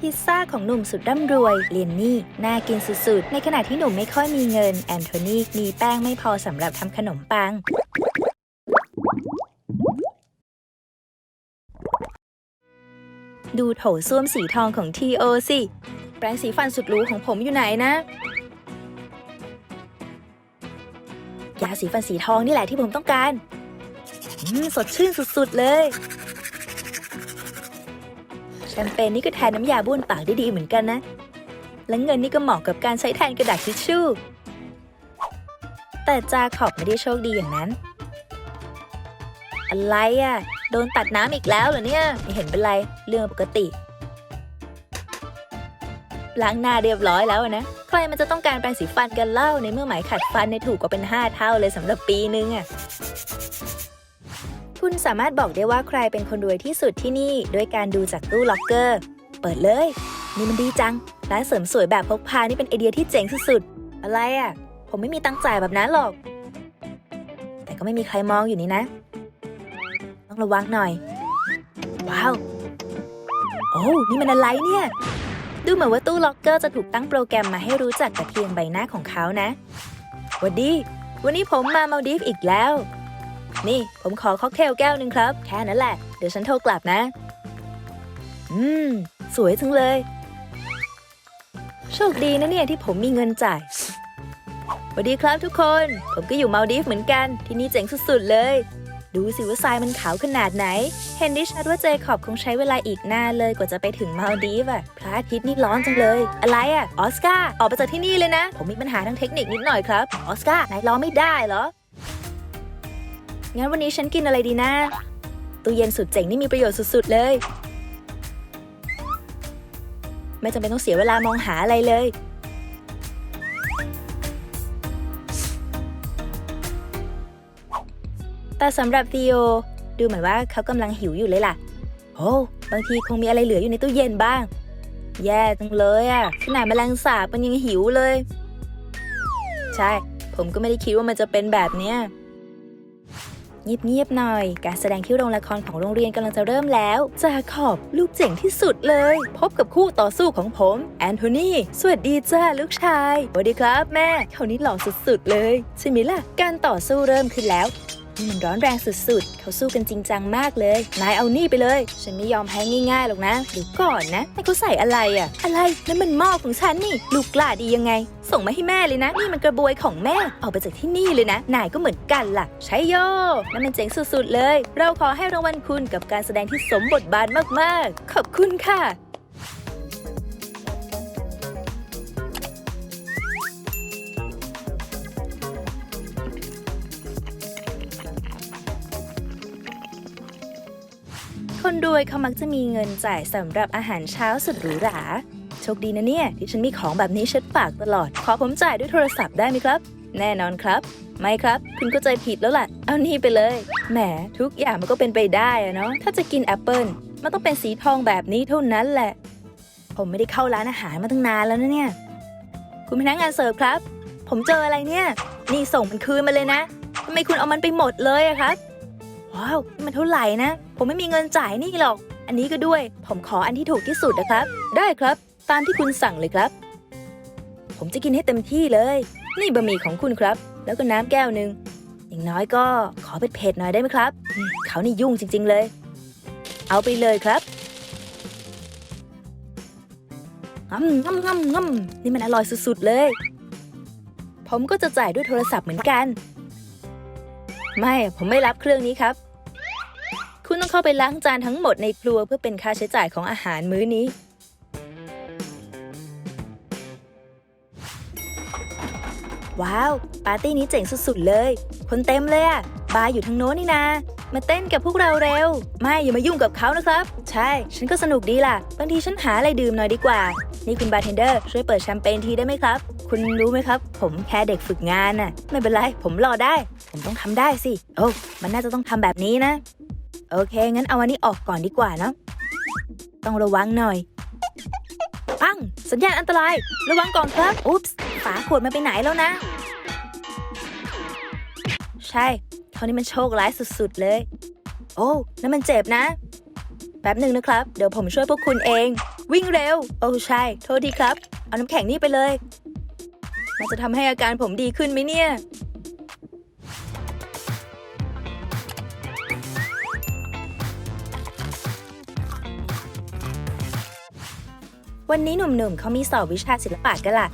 พิซซ่าของหนุ่มสุดร่ำรวยเลียนนี่น่ากินสุดๆ ในขณะที่หนุ่มไม่ค่อยมีเงิน แอนโทนีมีแป้งไม่พอสำหรับทำขนมปัง ดูโถส้วมสีทองของทีโอสิ แปรงสีฟันสุดหรูของผมอยู่ไหนนะยาสีฟันสีทองนี่แหละที่ผมต้องการสดชื่นสุดๆเลย ชมเปญนี่ก็แทนน้ำยาบ้วนปากได้ดีเหมือนกันนะ และเงินนี่ก็เหมาะกับการใช้แทนกระดาษทิชชู่ แต่จาขอบไม่ได้โชคดีอย่างนั้น อะไรอะ่ะ โดนตัดน้ำอีกแล้วเหรอเนี่ย ไม่เห็นเป็นไร เรื่องปกติ ล้างหน้าเรียบร้อยแล้วนะ ใครมันจะต้องการแปรงสีฟันกันเล่าในเมื่อหมายขัดฟันในถูกกว่าเป็น 5 เท่าเลยสำหรับปีนึงอะ คุณสามารถบอกได้ว่าใครเป็นคนรวยที่สุดที่นี่ด้วยการดูจากตู้ล็อกเกอร์ เปิดเลย นี่มันดีจัง ร้านเสริมสวยแบบพกพานี่เป็นไอเดียที่เจ๋งสุดๆ อะไรอะผมไม่มีตังจ่ายแบบนั้นหรอก แต่ก็ไม่มีใครมองอยู่นี่นะ ต้องระวังหน่อย ว้าว โอ้นี่มันอะไรเนี่ย ดูเหมือนว่าตู้ล็อกเกอร์จะถูกตั้งโปรแกรมมาให้รู้จักแต่เพียงใบหน้าของเขานะวัสดี วันนี้ผมมามาดีฟอีกแล้ว นี่ผมขอค็อกเทลแก้วหนึ่งครับ แค่นั้นแหละ เดี๋ยวฉันโทรกลับนะ อืม สวยจังเลย โชคดีนะเนี่ยที่ผมมีเงินจ่ายสวัสดีครับทุกคน ผมก็อยู่มาลดีฟเหมือนกัน ที่นี่เจ๋งสุดๆเลย ดูสิว่าทรายมันขาวขนาดไหน เห็นดิชัดว่าเจคอบคงใช้เวลาอีกนานเลยกว่าจะไปถึงมาลดีฟอะพระอาทิตย์นี่ร้อนจังเลย อะไรอะออสการ์ออกไปจากที่นี่เลยนะ ผมมีปัญหาทางเทคนิคนิดหน่อยครับ ออสการ์นายรอไม่ได้เหรอ งั้นวันนี้ฉันกินอะไรดีนะตู้เย็นสุดเจ๋งนี่มีประโยชน์สุดๆเลย ไม่จำเป็นต้องเสียเวลามองหาอะไรเลย แต่สำหรับซีโอดูเหมือนว่าเขากำลังหิวอยู่เลยล่ะ โอ้บางทีคงมีอะไรเหลืออยู่ในตู้เย็นบ้าง แย่จังเลยอะขนาดแมลงสาบมันยังหิวเลย ใช่ ผมก็ไม่ได้คิดว่ามันจะเป็นแบบเนี้ย เงียบๆหน่อย การแสดงที่โรงละครของโรงเรียนกำลังจะเริ่มแล้วจาขอบลูกเจ๋งที่สุดเลย พบกับคู่ต่อสู้ของผม แอนโทนีสวัสดีจ้าลูกชายสวัสดีครับแม่เขานี้หล่อสุดๆเลย ใช่ไหมล่ะ การต่อสู้เริ่มขึ้นแล้ว นี่มันร้อนแรงสุดๆ เขาสู้กันจริงจังมากเลย นายเอานี่ไปเลย ฉันไม่ยอมแพ้ง่ายๆหรอกนะเดี๋ยวก่อนนะนายเขาใส่อะไรอะอะไรนั่นมันหม้อของฉันนี่ ลูกกล้าดียังไง ส่งมาให้แม่เลยนะ นี่มันกระบวยของแม่ เอาไปจากที่นี่เลยนะ นายก็เหมือนกันล่ะ ใช้โยนั่นมันเจ๋งสุดๆเลย เราขอให้รางวัลคุณกับการแสดงที่สมบทบาทมากๆ ขอบคุณค่ะ คนรวยเขามักจะมีเงินจ่ายสำหรับอาหารเช้าสุดหรูหรา โชคดีนะเนี่ย ที่ฉันมีของแบบนี้เช็ดปากตลอด ขอผมจ่ายด้วยโทรศัพท์ได้ไหมครับ แน่นอนครับ ไม่ครับ คุณเข้าใจผิดแล้วล่ะ เอานี่ไปเลย แหม ทุกอย่างมันก็เป็นไปได้อะเนาะ ถ้าจะกินแอปเปิลมันต้องเป็นสีทองแบบนี้เท่านั้นแหละ ผมไม่ได้เข้าร้านอาหารมาตั้งนานแล้วนะเนี่ย คุณพนักงานเสิร์ฟครับ ผมเจออะไรเนี่ย นี่ส่งมันคืนมาเลยนะทำไมคุณเอามันไปหมดเลยอะครับ ว้าวนี่มันเท่าไหร่นะ ผมไม่มีเงินจ่ายนี่หรอก อันนี้ก็ด้วย ผมขออันที่ถูกที่สุดนะครับ ได้ครับ ตามที่คุณสั่งเลยครับ ผมจะกินให้เต็มที่เลย นี่บะหมี่ของคุณครับ แล้วก็น้ำแก้วหนึ่งอย่างน้อยก็ขอเผ็ดๆหน่อยได้ไหมครับ เขานี่ยุ่งจริง ๆเลย เอาไปเลยครับงำงำงำงำนี่มันอร่อยสุดๆเลย ผมก็จะจ่ายด้วยโทรศัพท์เหมือนกัน ไม่ ผมไม่รับเครื่องนี้ครับ คุณต้องเข้าไปล้างจานทั้งหมดในครัวเพื่อเป็นค่าใช้จ่ายของอาหารมื้อนี้ ว้าว ปาร์ตี้นี้เจ๋งสุดๆเลย คนเต็มเลยอะบาร์อยู่ทางโน้นนี่นามาเต้นกับพวกเราเร็ว ไม่อย่ามายุ่งกับเขานะครับ ใช่ ฉันก็สนุกดีล่ะ บางทีฉันหาอะไรดื่มหน่อยดีกว่า นี่คุณบาร์เทนเดอร์ช่วยเปิดแชมเปญทีได้ไหมครับ คุณรู้ไหมครับ ผมแค่เด็กฝึกงานน่ะ ไม่เป็นไร ผมรอได้ ผมต้องทำได้สิ โอ้ มันน่าจะต้องทำแบบนี้นะ โอเค งั้นเอาอันนี้ออกก่อนดีกว่าเนาะต้องระวังหน่อย ปัง สัญญาณอันตราย ระวังก่อนครับ อุ๊ปส์ฝาขวดมันไปไหนแล้วนะ ใช่เขานี่มันโชคร้ายสุดๆเลย โอ้นั่นมันเจ็บนะ แป๊บหนึ่งนะครับ เดี๋ยวผมช่วยพวกคุณเอง วิ่งเร็ว โอ้ใช่ โทษทีครับ เอาน้ำแข็งนี่ไปเลย มันจะทำให้อาการผมดีขึ้นไหมเนี่ย วันนี้หนุ่มๆเขามีสอบวิชาศิลปะกันล่ะ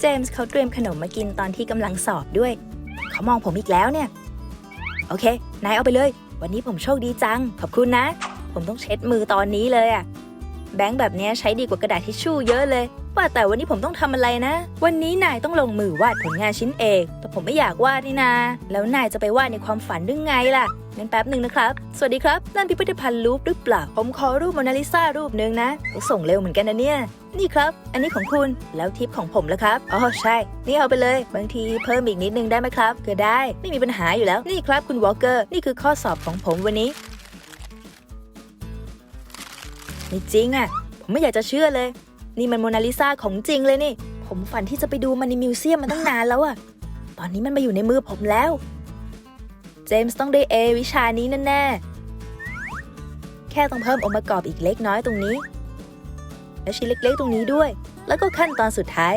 เจมส์เขาเตรียมขนมมากินตอนที่กำลังสอบด้วย เขามองผมอีกแล้วเนี่ย โอเค นายเอาไปเลย วันนี้ผมโชคดีจัง ขอบคุณนะ ผมต้องเช็ดมือตอนนี้เลยอะแบงค์แบบเนี้ยใช้ดีกว่ากระดาษทิชชู่เยอะเลย ว่าแต่วันนี้ผมต้องทำอะไรนะ วันนี้นายต้องลงมือวาดผลงานชิ้นเอก แต่ผมไม่อยากวาดนี่นา แล้วนายจะไปวาดในความฝันได้ไงล่ะ งั้นแป๊บหนึ่งนะครับ สวัสดีครับ นั่นพิพิธภัณฑ์ลูฟหรือเปล่า ผมขอรูปโมนาลิซารูปหนึ่งนะเขาส่งเร็วเหมือนกันนะเนี่ย นี่ครับ อันนี้ของคุณ แล้วทิปของผมแล้วครับ อ๋อใช่ นี่เอาไปเลย บางทีเพิ่มอีกนิดนึงได้ไหมครับ ก็ได้ ไม่มีปัญหาอยู่แล้ว นี่ครับคุณวอลเกอร์ นี่คือข้อสอบของผมวันนี้ไม่จริงอะ ผมไม่อยากจะเชื่อเลย นี่มันโมนาลิซาของจริงเลยนี่ ผมฝันที่จะไปดูมันในมิวเซียมมาตั้งนานแล้วอะตอนนี้มันมาอยู่ในมือผมแล้ว เจมส์ต้องได้เอวิชานี้แน่ๆ แค่ต้องเพิ่มองค์ประกอบอีกเล็กน้อยตรงนี้ และชิ้นเล็กๆ ตรงนี้ด้วย แล้วก็ขั้นตอนสุดท้าย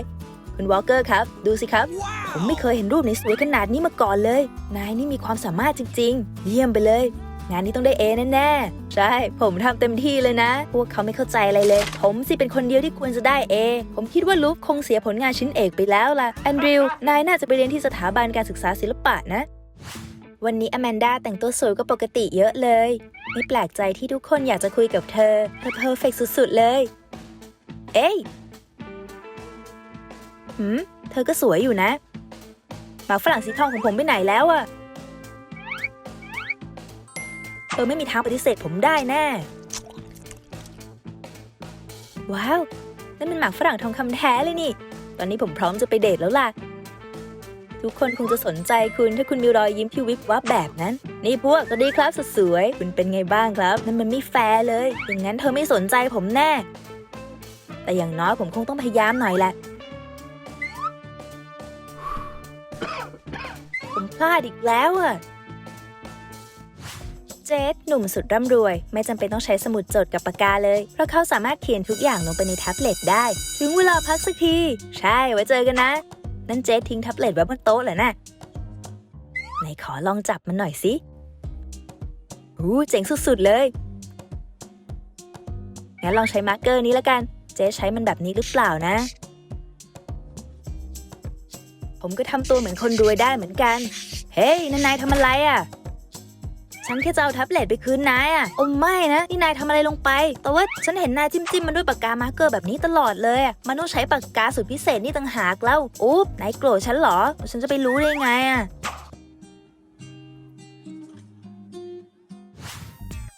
คุณวอลเกอร์ครับ ดูสิครับ ผมไม่เคยเห็นรูปในสวยขนาดนี้มาก่อนเลย นายนี่มีความสามารถจริง ๆ เยี่ยมไปเลย งานนี้ต้องได้เอแน่ๆ ใช่ ผมทำเต็มที่เลยนะ พวกเขาไม่เข้าใจอะไรเลย ผมสิเป็นคนเดียวที่ควรจะได้เอผมคิดว่าลูกคงเสียผลงานชิ้นเอกไปแล้วล่ะแอนดริวนายน่าจะไปเรียนที่สถาบันการศึกษาศิลปะนะ วันนี้อแมนดาแต่งตัวสวยกว่าปกติเยอะเลย ไม่แปลกใจที่ทุกคนอยากจะคุยกับเธอเธอเพอร์เฟกสุดๆเลย เอ้ยหืม เธอก็สวยอยู่นะหมาฝรั่งสีทองของผมไปไหนแล้วอะเธอไม่มีทางปฏิเสธผมได้แน่ว้าวนั่นเป็นหมากฝรั่งทองคำแท้เลยนี่ ตอนนี้ผมพร้อมจะไปเดทแล้วล่ะ ทุกคนคงจะสนใจคุณถ้าคุณมีรอยยิ้มที่วิบวับแบบนั้น นี่พวกสวัสดีครับสุดสวย คุณเป็นไงบ้างครับ นั่นมันไม่แฟร์เลย อย่างนั้นเธอไม่สนใจผมแน่ แต่อย่างน้อยผมคงต้องพยายามหน่อยแหละ ผมพลาดอีกแล้วอะเจสหนุ่มสุดร่ำรวย ไม่จำเป็นต้องใช้สมุดจดกับปากกาเลย เพราะเขาสามารถเขียนทุกอย่างลงไปในแท็บเล็ตได้ ถึงเวลาพักสักที ใช่ไว้เจอกันนะ นั่นเจ๊ทิ้งแท็บเล็ตไว้บนโต๊ะเหรอนะไหนขอลองจับมันหน่อยสิอู้เจ๋งสุดๆเลยงั้นลองใช้มาร์กเกอร์นี้แล้วกัน เจ๊ใช้มันแบบนี้หรือเปล่านะ ผมก็ทำตัวเหมือนคนรวยได้เหมือนกัน เฮ้ยนนายทำอะไรอะ่ะ ฉันแค่จะเอาแท็บเล็ตไปคืนนายอะ่ะโอ้ไม่นะนี่นายทำอะไรลงไป แต่ว่าฉันเห็นนายจิ้มจิ้มๆมันด้วยปากกามาร์กเกอร์แบบนี้ตลอดเลยอะมันต้องใช้ปากกาสุดพิเศษนี่ต่างหากแล้วอุ๊บนายโกรธฉันเหรอ ฉันจะไปรู้ได้ไงอะ่ะ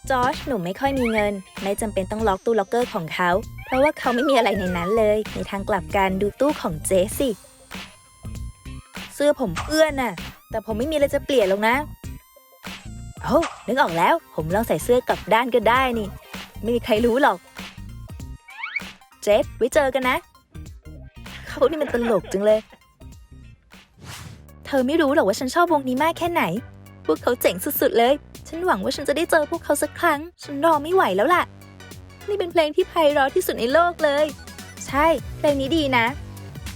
จอร์จหนุ่มไม่ค่อยมีเงิน ไม่จำเป็นต้องล็อกตู้ล็อกเกอร์ของเขา เพราะว่าเขาไม่มีอะไรในนั้นเลย ในทางกลับกันดูตู้ของเจสสิเสื้อผมเปื้อนน่ะ แต่ผมไม่มีอะไรจะเปลี่ยนหรอกนะ โอ้นึกออกแล้ว ผมลองใส่เสื้อกลับด้านก็ได้นี่ ไม่มีใครรู้หรอก เจสไว้เจอกันนะ เขานี่มันตลกจังเลย เธอไม่รู้หรอกว่าฉันชอบวงนี้มากแค่ไหน พวกเขาเจ๋งสุดๆเลย ฉันหวังว่าฉันจะได้เจอพวกเขาสักครั้ง ฉันรอไม่ไหวแล้วล่ะ นี่เป็นเพลงที่ไพเราะที่สุดในโลกเลย ใช่ เพลงนี้ดีนะ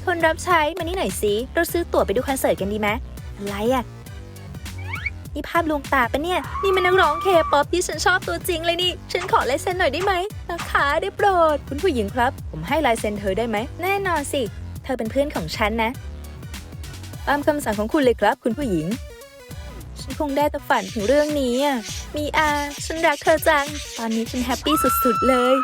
คนรับใช้มานี่หน่อยสิ เราซื้อตั๋วไปดูคอนเสิร์ตกันดีไหมอะไรอะ นี่ภาพลวงตาปะเนี่ย นี่มันนักร้องเคป๊อปที่ฉันชอบตัวจริงเลยนี่ ฉันขอลายเซ็นหน่อยได้ไหมนะคะได้โปรด คุณผู้หญิงครับ ผมให้ลายเซ็นเธอได้ไหม แน่นอนสิ เธอเป็นเพื่อนของฉันนะ ตามคำสั่งของคุณเลยครับ คุณผู้หญิง ฉันคงได้แต่ฝันถึงเรื่องนี้อะ มีอา ฉันรักเธอจัง ตอนนี้ฉันแฮปปี้สุดๆเลย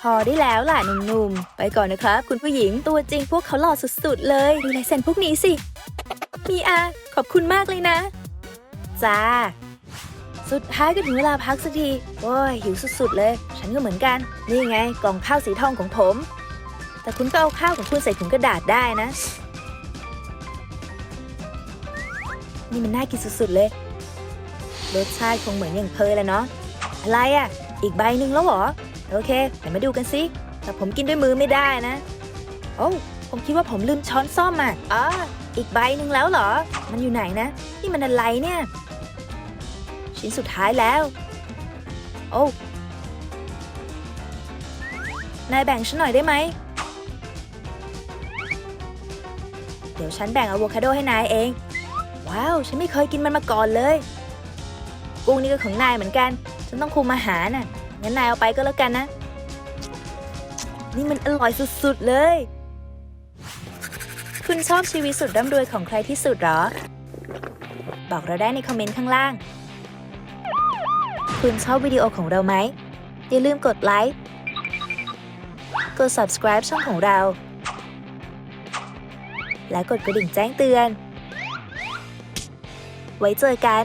พอได้แล้วล่ะหนุ่มๆ ไปก่อนนะครับ คุณผู้หญิงตัวจริงพวกเขาหล่อสุดๆ เลยดูลายเซ็นพวกนี้สิ มีอา ขอบคุณมากเลยนะ จ้า สุดท้ายก็ถึงเวลาพักสักทีโอ้ยหิวสุดๆเลย ฉันก็เหมือนกัน นี่ไง กล่องข้าวสีทองของผม แต่คุณก็เอาข้าวของคุณใส่ถุงกระดาษได้นะ นี่มันน่ากินสุดๆเลย รสชาติคงเหมือนอย่างเพยแหละเนาะ อะไรอะ่ะ อีกใบหนึ่งแล้วเหรอ โอเคเดี๋ยวมาดูกันสิ แต่ผมกินด้วยมือไม่ได้นะ โอ้ผมคิดว่าผมลืมช้อนซ่อมอะอ๋ออีกใบหนึ่งแล้วเหรอ มันอยู่ไหนนะ นี่มันอะไรเนี่ย ชิ้นสุดท้ายแล้ว โอ้ นายแบ่งฉันหน่อยได้ไหม เดี๋ยวฉันแบ่งอะโวคาโดให้นายเอง ว้าว ฉันไม่เคยกินมันมาก่อนเลย กุ้งนี่ก็ของนายเหมือนกัน ฉันต้องคุมอาหารน่ะ งั้นนายเอาไปก็แล้วกันนะ นี่มันอร่อยสุดๆเลย คุณชอบชีวิตสุดร่ำรวยของใครที่สุดหรอ บอกเราได้ในคอมเมนต์ข้างล่าง คุณชอบวิดีโอของเราไหม อย่าลืมกดไลค์ กด subscribe ช่องของเรา และกดกระดิ่งแจ้งเตือน ไว้เจอกัน